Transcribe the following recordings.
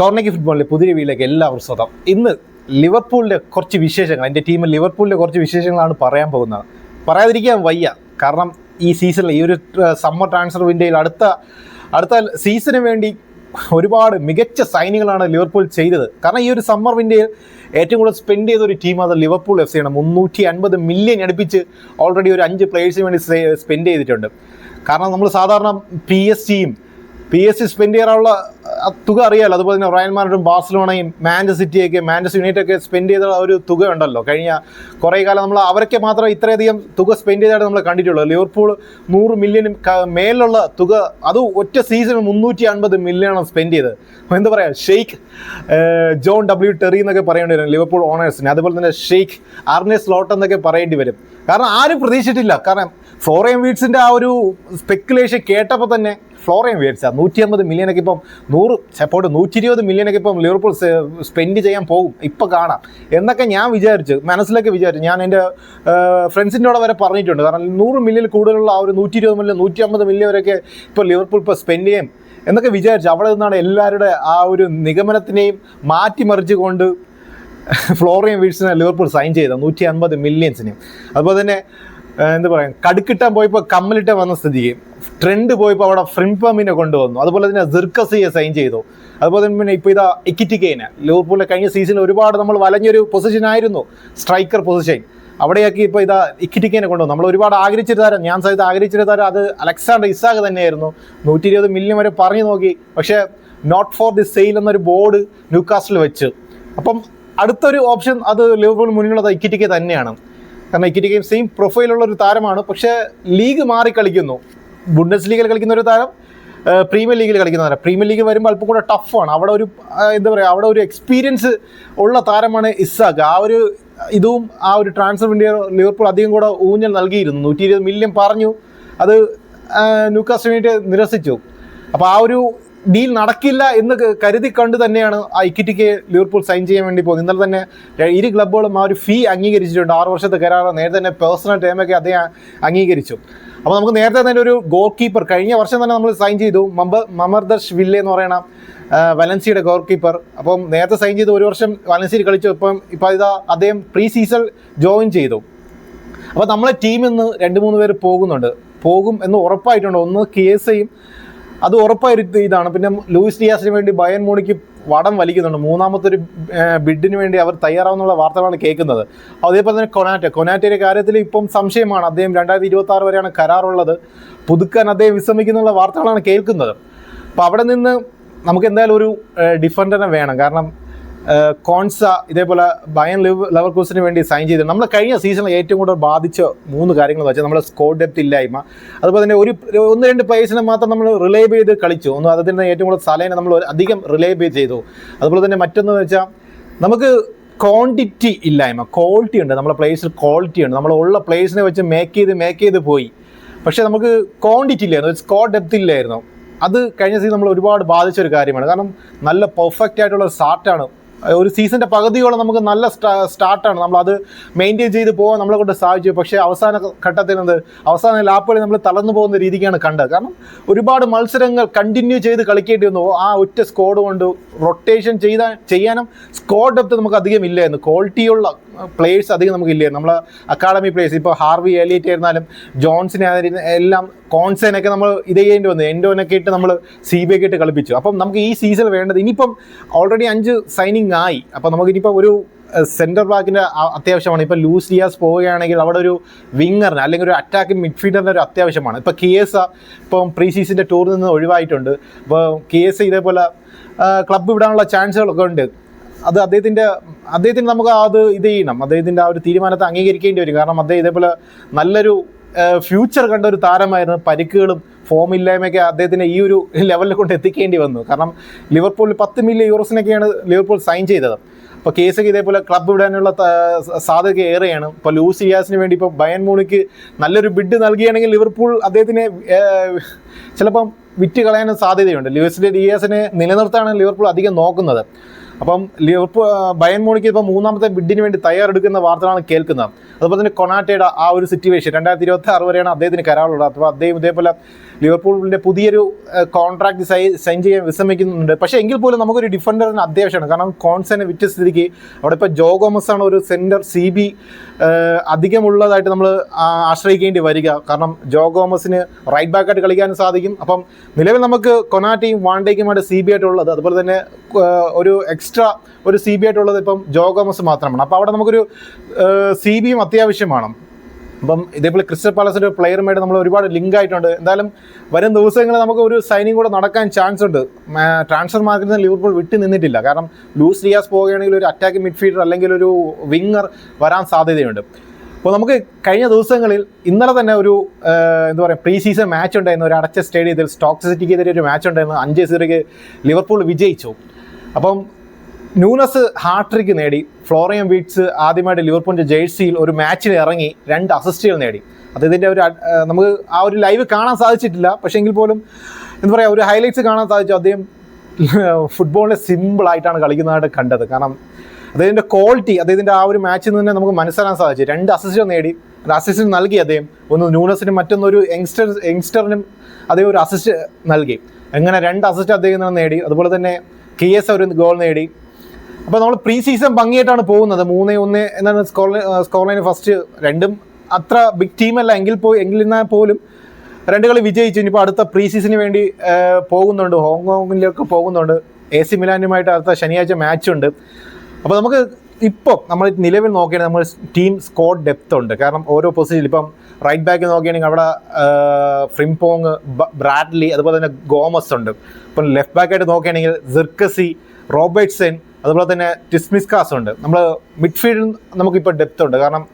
കോർണയ്ക്ക് ഫുട്ബോളിലെ പുതിയ വീട്ടിലേക്ക് എല്ലാവർക്കും സ്വതം ഇന്ന് ലിവർപൂളിന്റെ കുറച്ച് വിശേഷങ്ങൾ എന്റെ ടീം ലിവർപൂളിന്റെ കുറച്ച് വിശേഷങ്ങളാണ് പറയാൻ പോകുന്നത്. പറയാതിരിക്കാൻ വയ്യ. കാരണം ഈ സീസണിൽ ഈ ഒരു സമ്മർ ട്രാൻസ്ഫർ വിൻഡോയിൽ അടുത്ത അടുത്ത സീസണിന് വേണ്ടി ഒരുപാട് മികച്ച സൈനികളാണ് ലിവർപൂൾ ചെയ്തത്. കാരണം ഈ ഒരു സമ്മർ വിൻഡോയിൽ ഏറ്റവും കൂടുതൽ സ്പെൻഡ് ചെയ്ത ഒരു ടീം അത് ലിവർപൂൾ എഫ് സിയാണ് മുന്നൂറ്റി അൻപത് മില്യൺ അടുപ്പിച്ച് ഓൾറെഡി ഒരു അഞ്ച് പ്ലേയേഴ്സിന് വേണ്ടി സ്പെൻഡ് ചെയ്തിട്ടുണ്ട്. കാരണം നമ്മൾ സാധാരണ പി എസ് ജിയും പി എസ് സി സ്പെൻഡ് ചെയ്യാനുള്ള തുക അറിയാമല്ലോ അതുപോലെ തന്നെ റയൽ മാഡ്രിഡും ബാഴ്സലോണയും മാഞ്ചസ്റ്റർ സിറ്റിയൊക്കെ മാഞ്ചസ്റ്റർ യുണൈറ്റഡ് ഒക്കെ സ്പെൻഡ് ചെയ്ത ഒരു തുക ഉണ്ടല്ലോ. കഴിഞ്ഞ കുറേ കാലം നമ്മൾ അവരൊക്കെ മാത്രം ഇത്രയധികം തുക സ്പെൻഡ് ചെയ്തതായിട്ട് നമ്മൾ കണ്ടിട്ടുള്ളൂ. ലിവർപൂൾ നൂറ് മില്യനും മേലുള്ള തുക അത് ഒറ്റ സീസണിൽ മുന്നൂറ്റി അൻപത് മില്യണാണ് സ്പെൻഡ് ചെയ്തത്. എന്താ പറയുക ഷെയ്ഖ് ജോൺ ഡബ്ല്യു ടെറി എന്നൊക്കെ പറയേണ്ടി വരും ലിവർപൂൾ ഓണേഴ്സിന്. അതുപോലെ തന്നെ ഷെയ്ഖ് ആർനെ സ്ലോട്ട് എന്നൊക്കെ പറയേണ്ടി വരും. കാരണം ആരും പ്രതീക്ഷിച്ചിട്ടില്ല. കാരണം ഫ്ലോറിയൻ വീഡ്സിന്റെ ആ ഒരു സ്പെക്കുലേഷൻ കേട്ടപ്പോൾ തന്നെ ഫ്ലോറിയൻ വീഡ്സ് നൂറ്റി അമ്പത് മില്യനൊക്കെ ഇപ്പം നൂറ് സപ്പോർട്ട് നൂറ്റി ഇരുപത് മില്യനൊക്കെ ഇപ്പം ലിവർപൂൾ സ്പെൻഡ് ചെയ്യാൻ പോകും. ഇപ്പം കാണാം. എന്നൊക്കെ ഞാൻ വിചാരിച്ചു മനസ്സിലൊക്കെ വിചാരിച്ചു. ഞാൻ എന്റെ ഫ്രണ്ട്സിന്റെ വരെ പറഞ്ഞിട്ടുണ്ട്. കാരണം നൂറ് മില്യൻ കൂടുതലുള്ള ആ ഒരു നൂറ്റി ഇരുപത് മില്യൻ നൂറ്റി അമ്പത് മില്യൻ വരെയൊക്കെ ഇപ്പോൾ ലിവർപൂൾ ഇപ്പോൾ സ്പെൻഡ് ചെയ്യും എന്നൊക്കെ വിചാരിച്ചു. അവിടെ നിന്നാണ് എല്ലാവരുടെ ആ ഒരു നിഗമനത്തിനെയും മാറ്റിമറിച്ചുകൊണ്ട് ഫ്ലോറിയൻ വീഡ്സിനെ ലിവർപൂൾ സൈൻ ചെയ്തത് നൂറ്റി അൻപത് മില്യൻസിനെയും അതുപോലെ തന്നെ എന്താ പറയാം? കടുക്കിട്ടാൻ പോയപ്പോൾ കമ്മലിട്ട വന്ന സ്ഥിതിക്ക്. ട്രെൻഡ് പോയപ്പോൾ അവിടെ ഫ്രിംപമിനെ കൊണ്ടുവന്നു. അതുപോലെ തന്നെ സിർക്കസിയെ സൈൻ ചെയ്തു. അതുപോലെ തന്നെ പിന്നെ ഇപ്പോൾ ഇതാ ഇക്കിറ്റിക്കേനെ ലിവർപൂളിലെ കഴിഞ്ഞ സീസണിൽ ഒരുപാട് നമ്മൾ വലഞ്ഞൊരു പൊസിഷൻ ആയിരുന്നു. സ്ട്രൈക്കർ പൊസിഷൻ അവിടെയൊക്കെ ഇപ്പോൾ ഇതാ ഇക്കിറ്റിക്കേനെ കൊണ്ടുവന്നു. നമ്മൾ ഒരുപാട് ആഗ്രഹിച്ചൊരു താരം. ഞാൻ സഹിതം ആഗ്രഹിച്ചൊരു താരം അത് അലക്സാണ്ടർ ഇസാഗ് തന്നെയായിരുന്നു. നൂറ്റി ഇരുപത് മില്യൺ വരെ പറഞ്ഞു നോക്കി. പക്ഷേ നോട്ട് ഫോർ ദി സെയിൽ എന്നൊരു ബോർഡ് ന്യൂകാസ്റ്റിൽ വെച്ച്. അപ്പം അടുത്തൊരു ഓപ്ഷൻ അത് ലിവർപൂൾ മുന്നിലുള്ളത് ഇക്കിറ്റിക്ക തന്നെയാണ്. കാരണം ഗെയിം സെയിം പ്രൊഫൈലുള്ള ഒരു താരമാണ്. പക്ഷേ ലീഗ് മാറി കളിക്കുന്നു. ബുണ്ടസ് ലീഗിൽ കളിക്കുന്ന ഒരു താരം പ്രീമിയർ ലീഗിൽ കളിക്കുന്ന താരം. പ്രീമിയർ ലീഗ് വരുമ്പോൾ അല്പം കൂടെ ടഫാണ് അവിടെ ഒരു എന്താ പറയുക അവിടെ ഒരു എക്സ്പീരിയൻസ് ഉള്ള താരമാണ് ഇസാഖ് ആ ഒരു ഇതും ആ ഒരു ട്രാൻസ്ഫർ ഇന്ത്യ ലിവർപൂൾ അധികം കൂടെ ഊഞ്ഞൽ നൽകിയിരുന്നു. നൂറ്റി ഇരുപത് മില്യൺ പറഞ്ഞു അത് ന്യൂക്കാസ്റ്റിന് വേണ്ടി നിരസിച്ചു. അപ്പോൾ ആ ഒരു ഡീൽ നടക്കില്ല എന്ന് ക- കരുതി കണ്ട് തന്നെയാണ് ആ ഇക്വിറ്റിക്ക് ലിവർപൂൾ സൈൻ ചെയ്യാൻ വേണ്ടി പോകുന്നത്. ഇന്നലെ തന്നെ ഇരു ക്ലബ്ബുകളും ആ ഒരു ഫീ അംഗീകരിച്ചിട്ടുണ്ട്. ആറ് വർഷത്തെ കരാർ നേരത്തെ തന്നെ പേഴ്സണൽ ടൈമൊക്കെ അദ്ദേഹം അംഗീകരിച്ചു. അപ്പോൾ നമുക്ക് നേരത്തെ തന്നെ ഒരു ഗോൾ കീപ്പർ കഴിഞ്ഞ വർഷം തന്നെ നമ്മൾ സൈൻ ചെയ്തു. മമ്പ മമർദർഷ് വില്ലെ എന്ന് പറയുന്ന ആ, വലൻസിയുടെ ഗോൾ കീപ്പർ അപ്പം നേരത്തെ സൈൻ ചെയ്ത് ഒരു വർഷം വലൻസിയിൽ കളിച്ചു. ഇപ്പം ഇപ്പോൾ ഇതാ അദ്ദേഹം പ്രീ സീസൺ ജോയിൻ ചെയ്തു. അപ്പോൾ നമ്മളെ ടീമിൽ നിന്ന് രണ്ട് മൂന്ന് പേര് പോകുന്നുണ്ട്. പോകും എന്ന് ഉറപ്പായിട്ടുണ്ട്. ഒന്ന് കേസയും അത് ഉറപ്പായിട്ട് ഇതാണ്. പിന്നെ ലൂയിസ് ഡിയാസിന് വേണ്ടി ബയൻ മോണിക്ക് വടം വലിക്കുന്നുണ്ട്. മൂന്നാമത്തെ ഒരു ബിഡിന് വേണ്ടി അവർ തയ്യാറാവുന്നുള്ള വാർത്തകളാണ് കേൾക്കുന്നത്. അതേപോലെ തന്നെ കൊനാറ്റ. കൊനാറ്റയുടെ കാര്യത്തിൽ ഇപ്പം സംശയമാണ്. അദ്ദേഹം രണ്ടായിരത്തി ഇരുപത്തി ആറ് വരെയാണ് കരാറുള്ളത്. പുതുക്കാൻ അദ്ദേഹം വിശ്രമിക്കുന്നുള്ള വാർത്തകളാണ് കേൾക്കുന്നത്. അപ്പോൾ അവിടെ നിന്ന് നമുക്ക് എന്തായാലും ഒരു ഡിഫൻഡറിനെ വേണം. കാരണം കോൺസ ഇതേപോലെ ബയൻ ലിവ് ലെവർ ക്രൂസിന് വേണ്ടി സൈൻ ചെയ്തു നമ്മൾ കഴിഞ്ഞ സീസണിൽ ഏറ്റവും കൂടുതൽ ബാധിച്ച മൂന്ന് കാര്യങ്ങൾ വെച്ചാൽ നമ്മുടെ സ്കോർ ഡെപ്ത് ഇല്ലായ്മ. അതുപോലെ തന്നെ ഒരു ഒന്ന് രണ്ട് പ്ലേസിനെ മാത്രം നമ്മൾ റിലേബ് ചെയ്ത് കളിച്ചു. ഒന്ന് അതിൽ തന്നെ ഏറ്റവും കൂടുതൽ സലേനെ നമ്മൾ അധികം റിലേബ് ചെയ്തു. അതുപോലെ തന്നെ മറ്റൊന്ന് വെച്ചാൽ നമുക്ക് ക്വാണ്ടിറ്റി ഇല്ലായ്മ. ക്വാളിറ്റി ഉണ്ട്. നമ്മളെ പ്ലേസിൽ ക്വാളിറ്റി ഉണ്ട്. നമ്മളുള്ള പ്ലേസിനെ വെച്ച് മേക്ക് ചെയ്ത് മേക്ക് ചെയ്ത് പോയി. പക്ഷേ നമുക്ക് ക്വാണ്ടിറ്റി ഇല്ലായിരുന്നു. സ്കോർ ഡെപ്ത് ഇല്ലായിരുന്നു. അത് കഴിഞ്ഞ സീസൺ നമ്മൾ ഒരുപാട് ബാധിച്ച ഒരു കാര്യമാണ്. കാരണം നല്ല പെർഫെക്റ്റ് ആയിട്ടുള്ള സ്റ്റാർട്ടാണ് ഒരു സീസണിന്റെ പകുതിയോളം നമുക്ക് നല്ല സ്റ്റാർട്ടാണ് നമ്മൾ അത് മെയിന്റെയിൻ ചെയ്ത് പോകാൻ നമ്മളെ കൊണ്ട് സാധിച്ചു. പക്ഷേ അവസാന ഘട്ടത്തിൽ എന്ത് അവസാന ലാപ്പുകളിൽ നമ്മൾ തളർന്നു പോകുന്ന രീതിക്കാണ് കണ്ടത്. കാരണം ഒരുപാട് മത്സരങ്ങൾ കണ്ടിന്യൂ ചെയ്ത് കളിക്കേണ്ടി വന്നു. ആ ഒറ്റ സ്കോഡ് കൊണ്ട് റൊട്ടേഷൻ ചെയ്ത ചെയ്യാനും സ്കോഡ് ഡെപ്ത് നമുക്ക് അധികം ഇല്ലായിരുന്നു. ക്വാളിറ്റിയുള്ള പ്ലേയേഴ്സ് അധികം നമുക്കില്ലേ? നമ്മളെ അക്കാഡമി പ്ലേയേഴ്സ് ഇപ്പോൾ ഹാർവി എലിയറ്റ് ആയിരുന്നാലും ജോൺസിനെ എല്ലാം കോൺസേനൊക്കെ നമ്മൾ ഇത് ചെയ്യേണ്ടി വന്നു. എൻഡോനൊക്കെ ഇട്ട് നമ്മൾ സി ബി ഒക്കെ ഇട്ട് കളിപ്പിച്ചു. അപ്പം നമുക്ക് ഈ സീസൺ വേണ്ടത് ഇനിയിപ്പം ഓൾറെഡി അഞ്ച് സൈനിങ് ആയി. അപ്പം നമുക്ക് ഇനിയിപ്പം ഒരു സെന്റർ ബാക്കിന്റെ അത്യാവശ്യമാണ്. ഇപ്പോൾ ലൂസ് ഡിയാസ് പോവുകയാണെങ്കിൽ അവിടെ ഒരു വിങ്ങറിന് അല്ലെങ്കിൽ ഒരു അറ്റാക്കിംഗ് മിഡ്ഫീൽഡറിന്റെ ഒരു അത്യാവശ്യമാണ്. ഇപ്പോൾ കിയേസ ഇപ്പം പ്രീ സീസണിന്റെ ടൂറിൽ നിന്ന് ഒഴിവായിട്ടുണ്ട്. അപ്പോൾ കിയേസ ഇതേപോലെ ക്ലബ്ബ് വിടാനുള്ള ചാൻസുകളൊക്കെ ഉണ്ട്. അത് അദ്ദേഹത്തിന്റെ അദ്ദേഹത്തിന് നമുക്ക് അത് ഇത് ചെയ്യണം. അദ്ദേഹത്തിന്റെ ആ ഒരു തീരുമാനത്തെ അംഗീകരിക്കേണ്ടി വരും. കാരണം അദ്ദേഹം ഇതേപോലെ നല്ലൊരു ഫ്യൂച്ചർ കണ്ട ഒരു താരമായിരുന്നു. പരിക്കുകളും ഫോം ഫോമില്ലായ്മയൊക്കെ അദ്ദേഹത്തിനെ ഈ ഒരു ലെവലിൽ കൊണ്ട് എത്തിക്കേണ്ടി വന്നു. കാരണം ലിവർപൂളിൽ പത്ത് മില്യൺ യൂറോസിനൊക്കെയാണ് ലിവർപൂൾ സൈൻ ചെയ്തത്. അപ്പോൾ കേസൊക്കെ ഇതേപോലെ ക്ലബ്ബ് വിടാനുള്ള സാധ്യത ഏറെയാണ്. ഇപ്പോൾ ലൂസ് ഇയാസിന് വേണ്ടി ഇപ്പോൾ ബയൻ മൂണിക്ക് നല്ലൊരു ബിഡ് നൽകുകയാണെങ്കിൽ ലിവർപൂൾ അദ്ദേഹത്തിനെ ചിലപ്പം വിറ്റ് കളയാനും സാധ്യതയുണ്ട്. ലൂസിന്റെ ഡിയാസിനെ നിലനിർത്താനാണ് ലിവർപൂൾ അധികം നോക്കുന്നത്. അപ്പം ലിവർപൂൾ ബയൻ മോണിക്ക് ഇപ്പോൾ മൂന്നാമത്തെ ബിഡിന് വേണ്ടി തയ്യാറെടുക്കുന്ന വാർത്തകളാണ് കേൾക്കുന്നത്. അതുപോലെ തന്നെ കൊണാട്ടയുടെ ആ ഒരു സിറ്റുവേഷൻ രണ്ടായിരത്തി ഇരുപത്തി ആറ് വരെയാണ് അദ്ദേഹത്തിന് കരാറുള്ളത്. അപ്പോൾ അദ്ദേഹം ഇതേപോലെ ലിവർപൂളിന്റെ പുതിയൊരു കോൺട്രാക്ട് സൈൻ ചെയ്യാൻ വിസമ്മതിക്കുന്നുണ്ട്. പക്ഷേ എങ്കിൽ പോലും നമുക്കൊരു ഡിഫൻഡറിന് അത്യാവശ്യമാണ്. കാരണം കോൺസനെ വിറ്റ സ്ഥിതിക്ക് അവിടെ ഇപ്പോൾ ജോ ഗോമസ് ആണ് ഒരു സെന്റർ സി ബി അധികമുള്ളതായിട്ട് നമ്മൾ ആശ്രയിക്കേണ്ടി വരിക. കാരണം ജോ ഗോമസിന് റൈറ്റ് ബാക്കായിട്ട് കളിക്കാനും സാധിക്കും. അപ്പം നിലവിൽ നമുക്ക് കൊനാറ്റയും വാണ്ടേക്കുമായിട്ട് സി ബി ആയിട്ടുള്ളത്. അതുപോലെ തന്നെ ഒരു എക്സ്ട്രാ ഒരു സി ബി ആയിട്ടുള്ളത് ഇപ്പം ജോ ഗോമസ് മാത്രമാണ്. അപ്പോൾ അവിടെ നമുക്കൊരു സി ബിയും അത്യാവശ്യമാണ് അപ്പം ഇതേപോലെ ക്രിസ്റ്റൽ പാലസിന്റെ പ്ലെയറുമായിട്ട് നമ്മൾ ഒരുപാട് ലിങ്ക് ആയിട്ടുണ്ട്. എന്തായാലും വരും ദിവസങ്ങളിൽ നമുക്ക് ഒരു സൈനിങ് കൂടെ നടക്കാൻ ചാൻസ് ഉണ്ട്. ട്രാൻസ്ഫർ മാർക്കറ്റിൽ നിന്ന് ലിവർപൂൾ വിട്ടു നിന്നിട്ടില്ല. കാരണം ലൂസ് റിയാസ് പോവുകയാണെങ്കിൽ ഒരു അറ്റാക്ക് മിഡ്ഫീൽഡർ അല്ലെങ്കിൽ ഒരു വിങ്ങർ വരാൻ സാധ്യതയുണ്ട്. അപ്പോൾ നമുക്ക് കഴിഞ്ഞ ദിവസങ്ങളിൽ ഇന്നലെ തന്നെ ഒരു എന്താ പറയുക പ്രീ സീസൺ മാച്ച് ഉണ്ടായിരുന്നു. ഒരു അടച്ച സ്റ്റേഡിയത്തിൽ സ്റ്റോക്ക് സിറ്റിക്കെതിരെ ഒരു മാച്ച് ഉണ്ടായിരുന്നു. അഞ്ച് സീറിക്ക് ലിവർപൂൾ വിജയിച്ചു. അപ്പം ന്യൂനസ് ഹാട്രിക്ക് നേടി ഫ്ലോറിയം വീറ്റ്സ് ആദ്യമായിട്ട് ലിവർപൂളിന്റെ ജേഴ്സിയിൽ ഒരു മാച്ചിൽ ഇറങ്ങി രണ്ട് അസിസ്റ്റുകൾ നേടി. അത് ഇതിന്റെ ഒരു നമുക്ക് ആ ഒരു ലൈവ് കാണാൻ സാധിച്ചിട്ടില്ല. പക്ഷേ എങ്കിൽ പോലും എന്താ പറയുക ഒരു ഹൈലൈറ്റ്സ് കാണാൻ സാധിച്ചു. അദ്ദേഹം ഫുട്ബോളിനെ സിമ്പിളായിട്ടാണ് കളിക്കുന്നതായിട്ട് കണ്ടത്. കാരണം അദ്ദേഹത്തിന്റെ ക്വാളിറ്റി അദ്ദേഹത്തിന്റെ ആ ഒരു മാച്ചിൽ നിന്ന് തന്നെ നമുക്ക് മനസ്സിലാക്കാൻ സാധിച്ചു. രണ്ട് അസിസ്റ്റുകൾ നേടി. ഒരു അസിസ്റ്റ് നൽകി അദ്ദേഹം. ഒന്ന് ന്യൂനസിനും മറ്റൊന്നൊരു യങ്സ്റ്റർ യങ്സ്റ്ററിനും അദ്ദേഹം ഒരു അസിസ്റ്റ് നൽകി. അങ്ങനെ രണ്ട് അസിസ്റ്റ് അദ്ദേഹം നേടി. അതുപോലെ തന്നെ കിയസ് ഒരു ഗോൾ നേടി. അപ്പോൾ നമ്മൾ പ്രീ സീസൺ ഭംഗിയായിട്ടാണ് പോകുന്നത്. മൂന്ന് ഒന്ന് എന്നാണ് സ്കോർ സ്കോർ ലൈൻ ഫസ്റ്റ് രണ്ടും അത്ര ബിഗ് ടീമല്ല എങ്കിൽ പോയി എങ്കിലെന്നാൽ പോലും രണ്ട് കളി വിജയിച്ചു. ഇനിയിപ്പോൾ അടുത്ത പ്രീ സീസണിന് വേണ്ടി പോകുന്നുണ്ട്. ഹോങ്കോങ്ങിലേക്ക് പോകുന്നുണ്ട്. എ സി മിലാനുമായിട്ട് അടുത്ത ശനിയാഴ്ച മാച്ച് ഉണ്ട്. അപ്പോൾ നമുക്ക് ഇപ്പോൾ നമ്മൾ നിലവിൽ നോക്കുകയാണെങ്കിൽ നമ്മൾ ടീം സ്കോഡ് ഡെപ്ത് ഉണ്ട്. കാരണം ഓരോ പൊസിഷനിൽ ഇപ്പം റൈറ്റ് ബാക്ക് നോക്കുകയാണെങ്കിൽ അവിടെ ഫ്രിംപോങ് ബ്രാഡ്ലി അതുപോലെ തന്നെ ഗോമസ് ഉണ്ട്. ഇപ്പം ലെഫ്റ്റ് ബാക്കായിട്ട് നോക്കുകയാണെങ്കിൽ സിർക്കസി റോബർട്ട്സൺ അതുപോലെ തന്നെ ടിസ്മിസ്കാസ് ഉണ്ട്. നമ്മൾ മിഡ്ഫീൽഡിൽ നമുക്കിപ്പോൾ ഡെപ്ത് ഉണ്ട്. കാരണം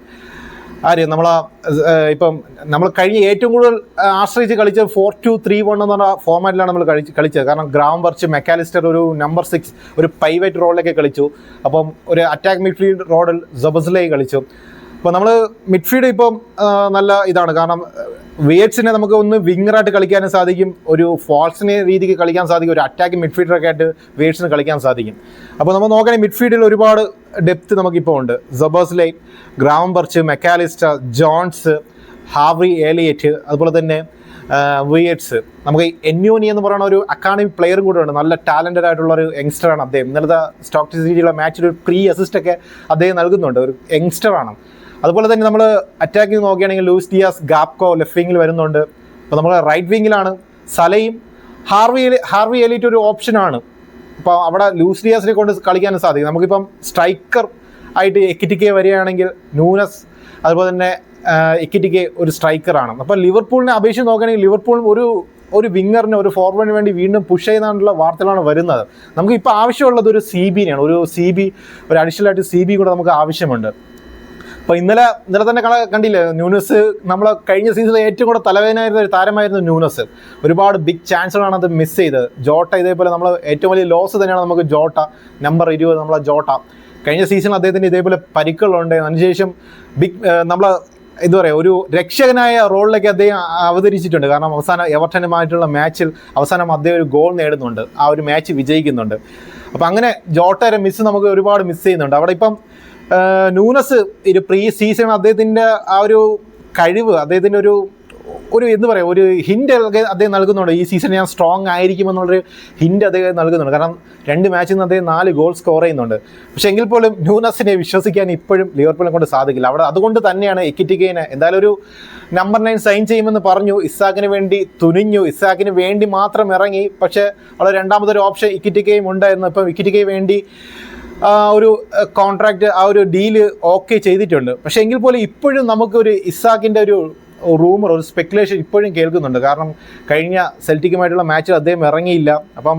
ആര് നമ്മൾ ഇപ്പം നമ്മൾ കഴിഞ്ഞ ഏറ്റവും കൂടുതൽ ആശ്രയിച്ച് കളിച്ചത് ഫോർ ടു ത്രീ വൺ എന്ന് പറഞ്ഞ ഫോമാറ്റിലാണ് നമ്മൾ കളിച്ച് കളിച്ചത്. കാരണം ഗ്രാം വർച്ച് മെക്കാലിസ്റ്റർ ഒരു നമ്പർ സിക്സ് ഒരു പൈവറ്റ് റോളിലേക്ക് കളിച്ചു. അപ്പം ഒരു അറ്റാക്ക് മിഡ്ഫീൽഡ് റോഡിൽ ജബസ്ലേ കളിച്ചു. അപ്പോൾ നമ്മൾ മിഡ്ഫീൽഡ് ഇപ്പം നല്ല ഇതാണ്. കാരണം വിയറ്റ്സിനെ നമുക്ക് ഒന്ന് വിങ്ങറായിട്ട് കളിക്കാനും സാധിക്കും. ഒരു ഫോൾസിനെ രീതിക്ക് കളിക്കാൻ സാധിക്കും. ഒരു അറ്റാക്ക് മിഡ്ഫീൽഡറൊക്കെ ആയിട്ട് വിയറ്റ്സിന് കളിക്കാൻ സാധിക്കും. അപ്പോൾ നമ്മൾ നോക്കുകയാണെങ്കിൽ മിഡ്ഫീൽഡിൽ ഒരുപാട് ഡെപ്ത് നമുക്കിപ്പോൾ ഉണ്ട്. ജബേഴ്സ്ലൈ ഗ്രാമം പറിച്ച് മെക്കാലിസ്റ്റ ജോൺസ് ഹാവറി ഏലിയറ്റ് അതുപോലെ തന്നെ വിയറ്റ്സ് നമുക്ക് എന്യൂനി എന്ന് പറയുന്ന ഒരു അക്കാഡമിക് പ്ലെയറും കൂടെ ഉണ്ട്. നല്ല ടാലന്റഡ് ആയിട്ടുള്ള ഒരു യങ്സ്റ്ററാണ് അദ്ദേഹം. ഇന്നലത്തെ സ്റ്റോക്ക് സിറ്റിയിലുള്ള മാച്ചിൽ ഒരു പ്രീ അസിസ്റ്റ് ഒക്കെ അദ്ദേഹം നൽകുന്നുണ്ട്. ഒരു യങ്സ്റ്ററാണ് അതുപോലെ തന്നെ നമ്മൾ അറ്റാക്കിങ് നോക്കുകയാണെങ്കിൽ ലൂസ് ഡിയാസ് ഗാപ്കോ ലെഫ്റ്റ് വിങ്ങിൽ വരുന്നുണ്ട് അപ്പോൾ നമ്മൾ റൈറ്റ് വിങ്ങിലാണ് സലയും ഹാർവി ഹാർവി എലിറ്റ് ഒരു ഓപ്ഷനാണ് അപ്പോൾ അവിടെ ലൂസ് ഡിയാസിനെ കൊണ്ട് കളിക്കാനും സാധിക്കും. നമുക്കിപ്പം സ്ട്രൈക്കർ ആയിട്ട് എക്കിറ്റിക്കെ വരികയാണെങ്കിൽ ന്യൂനസ് അതുപോലെ തന്നെ എക്കിറ്റിക്കെ ഒരു സ്ട്രൈക്കറാണ് അപ്പോൾ ലിവർപൂളിനെ അപേക്ഷിച്ച് നോക്കുകയാണെങ്കിൽ ലിവർപൂൾ ഒരു ഒരു വിങ്ങറിന് ഒരു ഫോർവേഡിന് വേണ്ടി വീണ്ടും പുഷ് ചെയ്യുന്നതിനുള്ള വാർത്തകളാണ് വരുന്നത്. നമുക്ക് ഇപ്പോൾ ആവശ്യമുള്ളത് ഒരു സി ബിനെയാണ് ഒരു സി ബി ഒരു അഡീഷണൽ ആയിട്ട് സി ബി കൂടെ നമുക്ക് ആവശ്യമുണ്ട്. അപ്പോൾ ഇന്നലെ ഇന്നലെ തന്നെ കണ്ടില്ലേ ന്യൂനസ് നമ്മളെ കഴിഞ്ഞ സീസണിൽ ഏറ്റവും കൂടെ തലവേദനയായിരുന്ന ഒരു താരമായിരുന്നു ന്യൂനസ്. ഒരുപാട് ബിഗ് ചാൻസുകളാണ് അത് മിസ് ചെയ്തത്. ജോട്ട ഇതേപോലെ നമ്മൾ ഏറ്റവും വലിയ ലോസ് തന്നെയാണ് നമുക്ക് ജോട്ട നമ്പർ ഇരുപത് നമ്മളെ ജോട്ട. കഴിഞ്ഞ സീസണിൽ അദ്ദേഹത്തിന് ഇതേപോലെ പരിക്കുകളുണ്ട് അതിനുശേഷം ബിഗ് നമ്മൾ എന്താ പറയുക ഒരു രക്ഷകനായ റോളിലേക്ക് അദ്ദേഹം അവതരിച്ചിട്ടുണ്ട്. കാരണം അവസാനം എവർട്ടനുമായിട്ടുള്ള മാച്ചിൽ അവസാനം അദ്ദേഹം ഒരു ഗോൾ നേടുന്നുണ്ട്. ആ ഒരു മാച്ച് വിജയിക്കുന്നുണ്ട്. അപ്പോൾ അങ്ങനെ ജോട്ടയുടെ മിസ് നമുക്ക് ഒരുപാട് മിസ് ചെയ്യുന്നുണ്ട്. അവിടെ ഇപ്പം ആ, നൂനസ് ഒരു പ്രീ സീസൺ അദ്ദേഹത്തിന്റെ ആ ഒരു കഴിവ് അദ്ദേഹത്തിന്റെ ഒരു ഒരു എന്ത് പറയുക ഒരു ഹിൻഡ് അദ്ദേഹം നൽകുന്നുണ്ട്. ഈ സീസൺ ഞാൻ സ്ട്രോങ് ആയിരിക്കും എന്നുള്ളൊരു ഹിൻഡ് അദ്ദേഹം നൽകുന്നുണ്ട്. കാരണം രണ്ട് മാച്ചിൽ നിന്ന് അദ്ദേഹം നാല് ഗോൾ സ്കോർ ചെയ്യുന്നുണ്ട്. പക്ഷേ എങ്കിൽ പോലും ന്യൂനസിനെ വിശ്വസിക്കാൻ ഇപ്പോഴും ലിവർപൂളിനെ കൊണ്ട് സാധിക്കില്ല. അവിടെ അതുകൊണ്ട് തന്നെയാണ് എക്കിറ്റിക്കേനെ എന്തായാലും ഒരു നമ്പർ നയൻ സൈൻ ചെയ്യുമെന്ന് പറഞ്ഞു. ഇസാക്കിന് വേണ്ടി തുനിഞ്ഞു. ഇസാക്കിന് വേണ്ടി മാത്രം ഇറങ്ങി. പക്ഷേ അവിടെ രണ്ടാമതൊരു ഓപ്ഷൻ ഇക്കിറ്റിക്കയും ഉണ്ടായിരുന്നു ഇപ്പം ഇക്കിറ്റിക്കയും വേണ്ടി ഒരു കോൺട്രാക്റ്റ് ആ ഒരു ഡീൽ ഓക്കെ ചെയ്തിട്ടുണ്ട്. പക്ഷേ എങ്കിൽ പോലും ഇപ്പോഴും നമുക്കൊരു ഇസാക്കിന്റെ ഒരു റൂമർ ഒരു സ്പെക്കുലേഷൻ ഇപ്പോഴും കേൾക്കുന്നുണ്ട്. കാരണം കഴിഞ്ഞ സെൽറ്റിക്കുമായിട്ടുള്ള മാച്ചിൽ അദ്ദേഹം ഇറങ്ങിയില്ല. അപ്പം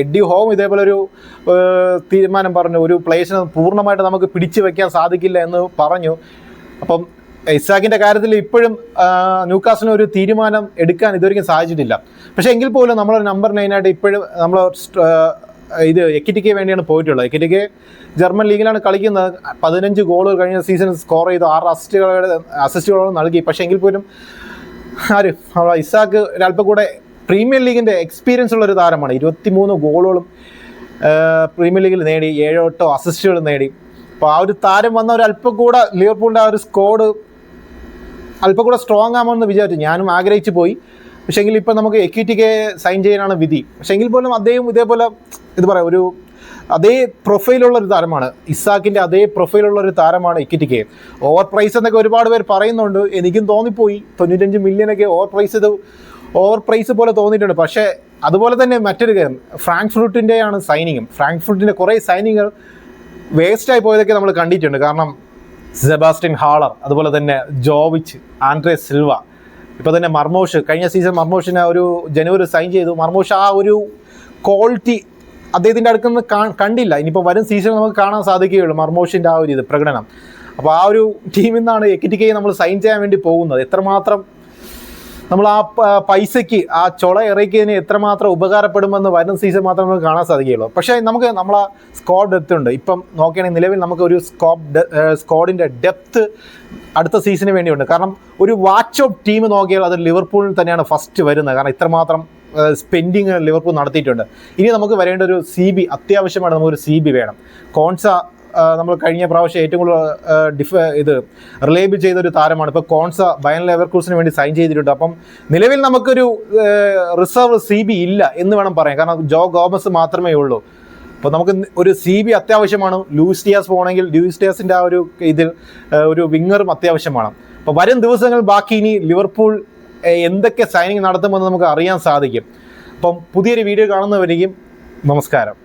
എഡ്ഡി ഹോം ഇതേപോലെ ഒരു തീരുമാനം പറഞ്ഞു. ഒരു പ്ലേസിനെ പൂർണമായിട്ട് നമുക്ക് പിടിച്ചു വെക്കാൻ സാധിക്കില്ല എന്ന് പറഞ്ഞു. അപ്പം ഇസാക്കിന്റെ കാര്യത്തിൽ ഇപ്പോഴും ന്യൂക്കാസിന് ഒരു തീരുമാനം എടുക്കാൻ ഇതുവരെയും സാധിച്ചിട്ടില്ല. പക്ഷേ എങ്കിൽ പോലും നമ്മളൊരു നമ്പർ നയനായിട്ട് ഇപ്പോഴും നമ്മൾ ഇത് എക്കിറ്റിക്ക് വേണ്ടിയാണ് പോയിട്ടുള്ളത്. എക്കിറ്റിക്ക് ജർമ്മൻ ലീഗിലാണ് കളിക്കുന്നത്. പതിനഞ്ച് ഗോളുകൾ കഴിഞ്ഞ സീസൺ സ്കോർ ചെയ്തു. ആറ് അസിസ്റ്റുകളുടെ അസിസ്റ്റുകളും നൽകി. പക്ഷേ എങ്കിൽ പോലും ആര്? ഇസാക്ക് ഒരല്പം കൂടെ പ്രീമിയർ ലീഗിന്റെ എക്സ്പീരിയൻസ് ഉള്ള ഒരു താരമാണ്. ഇരുപത്തിമൂന്ന് ഗോളുകളും പ്രീമിയർ ലീഗിൽ നേടി. ഏഴോ എട്ടോ അസിസ്റ്റുകൾ നേടി. അപ്പോൾ ആ ഒരു താരം വന്ന ഒരു അല്പം കൂടെ ലിവർപൂളിന്റെ ആ ഒരു സ്കോഡ് അല്പം കൂടെ സ്ട്രോങ് ആകുമെന്ന് വിചാരിച്ചു. ഞാനും ആഗ്രഹിച്ചു പോയി. പക്ഷേ എങ്കിൽ ഇപ്പം നമുക്ക് എക്വിറ്റിക്ക് സൈൻ ചെയ്യാനാണ് വിധി. പക്ഷേ എങ്കിൽ പോലും അദ്ദേഹം ഇതേപോലെ ഇത് പറയാം ഒരു അതേ പ്രൊഫൈലുള്ള ഒരു താരമാണ്. ഇസാക്കിന്റെ അതേ പ്രൊഫൈലുള്ള ഒരു താരമാണ് എക്വിറ്റിക്ക് ഓവർ പ്രൈസ് എന്നൊക്കെ ഒരുപാട് പേർ പറയുന്നുണ്ട്. എനിക്കും തോന്നിപ്പോയി. തൊണ്ണൂറ്റഞ്ച് മില്യനൊക്കെ ഓവർ പ്രൈസ് ഇത് ഓവർ പ്രൈസ് പോലെ തോന്നിയിട്ടുണ്ട്. പക്ഷേ അതുപോലെ തന്നെ മറ്റൊരു കാര്യം. ഫ്രാങ്ക് ഫ്രൂട്ടിന്റെയാണ് സൈനിങ്ങും ഫ്രാങ്ക് ഫ്രൂട്ടിന്റെ കുറേ സൈനിങ്ങുകൾ വേസ്റ്റായി പോയതൊക്കെ നമ്മൾ കണ്ടിട്ടുണ്ട്. കാരണം സെബാസ്റ്റിൻ ഹാളർ അതുപോലെ തന്നെ ജോവിച്ച് ആൻഡ്രേ സിൽവ ഇപ്പോൾ തന്നെ മർമോഷ് കഴിഞ്ഞ സീസൺ മർമോഷിനെ ഒരു ജനുവരി സൈൻ ചെയ്തു. മർമോഷ് ആ ഒരു ക്വാളിറ്റി അദ്ദേഹത്തിന്റെ നിന്ന് കണ്ടില്ല. ഇനിയിപ്പോൾ വരും സീസൺ നമുക്ക് കാണാൻ സാധിക്കുകയുള്ളൂ മർമോഷിന്റെ ആ ഒരു ഇത് പ്രകടനം. അപ്പോൾ ആ ഒരു ടീമിൽ നിന്നാണ് എക്കിറ്റിക്കയെ നമ്മൾ സൈൻ ചെയ്യാൻ വേണ്ടി പോകുന്നത്. എത്രമാത്രം നമ്മൾ ആ പൈസയ്ക്ക് ആ ചുള ഇറക്കിയതിന് എത്രമാത്രം ഉപകാരപ്പെടുമെന്ന് വരുന്ന സീസൺ മാത്രമേ നമുക്ക് കാണാൻ സാധിക്കുകയുള്ളൂ. പക്ഷേ നമുക്ക് നമ്മൾ ആ സ്കോഡ് ഡെപ്ത് ഉണ്ട്. ഇപ്പം നോക്കുകയാണെങ്കിൽ നിലവിൽ നമുക്ക് ഒരു സ്കോപ്പ് സ്കോഡിന്റെ ഡെപ്ത് അടുത്ത സീസണിന് വേണ്ടിയുണ്ട്. കാരണം ഒരു വാച്ച് ഓഫ് ടീം നോക്കിയാൽ അത് ലിവർപൂളിൽ തന്നെയാണ് ഫസ്റ്റ് വരുന്നത്. കാരണം ഇത്രമാത്രം സ്പെൻഡിങ് ലിവർപൂൾ നടത്തിയിട്ടുണ്ട്. ഇനി നമുക്ക് വരേണ്ട ഒരു സി ബി അത്യാവശ്യമാണ് നമുക്കൊരു സി ബി വേണം. കോൺസ നമ്മൾ കഴിഞ്ഞ പ്രാവശ്യം ഏറ്റവും കൂടുതൽ ഡിഫ് ഇത് റിലേബിൾ ചെയ്ത ഒരു താരമാണ്. ഇപ്പോൾ കോൺസ ബയൻ ലെവർക്രൂസിന് വേണ്ടി സൈൻ ചെയ്തിട്ടുണ്ട്. അപ്പം നിലവിൽ നമുക്കൊരു റിസർവ് സി ബി ഇല്ല എന്ന് വേണം പറയാൻ. കാരണം ജോ ഗോമസ് മാത്രമേ ഉള്ളൂ. അപ്പോൾ നമുക്ക് ഒരു സി ബി അത്യാവശ്യമാണ്. ലൂയിസ് ഡിയാസ് പോകണമെങ്കിൽ ലൂയിസ് ഡിയാസിന്റെ ആ ഒരു ഇതിൽ ഒരു വിങ്ങറും അത്യാവശ്യമാണ്. അപ്പോൾ വരും ദിവസങ്ങൾ ബാക്കി ഇനി ലിവർപൂൾ എന്തൊക്കെ സൈനിങ് നടത്തുമെന്ന് നമുക്ക് അറിയാൻ സാധിക്കും. അപ്പം പുതിയൊരു വീഡിയോ കാണുന്നവരെയും നമസ്കാരം.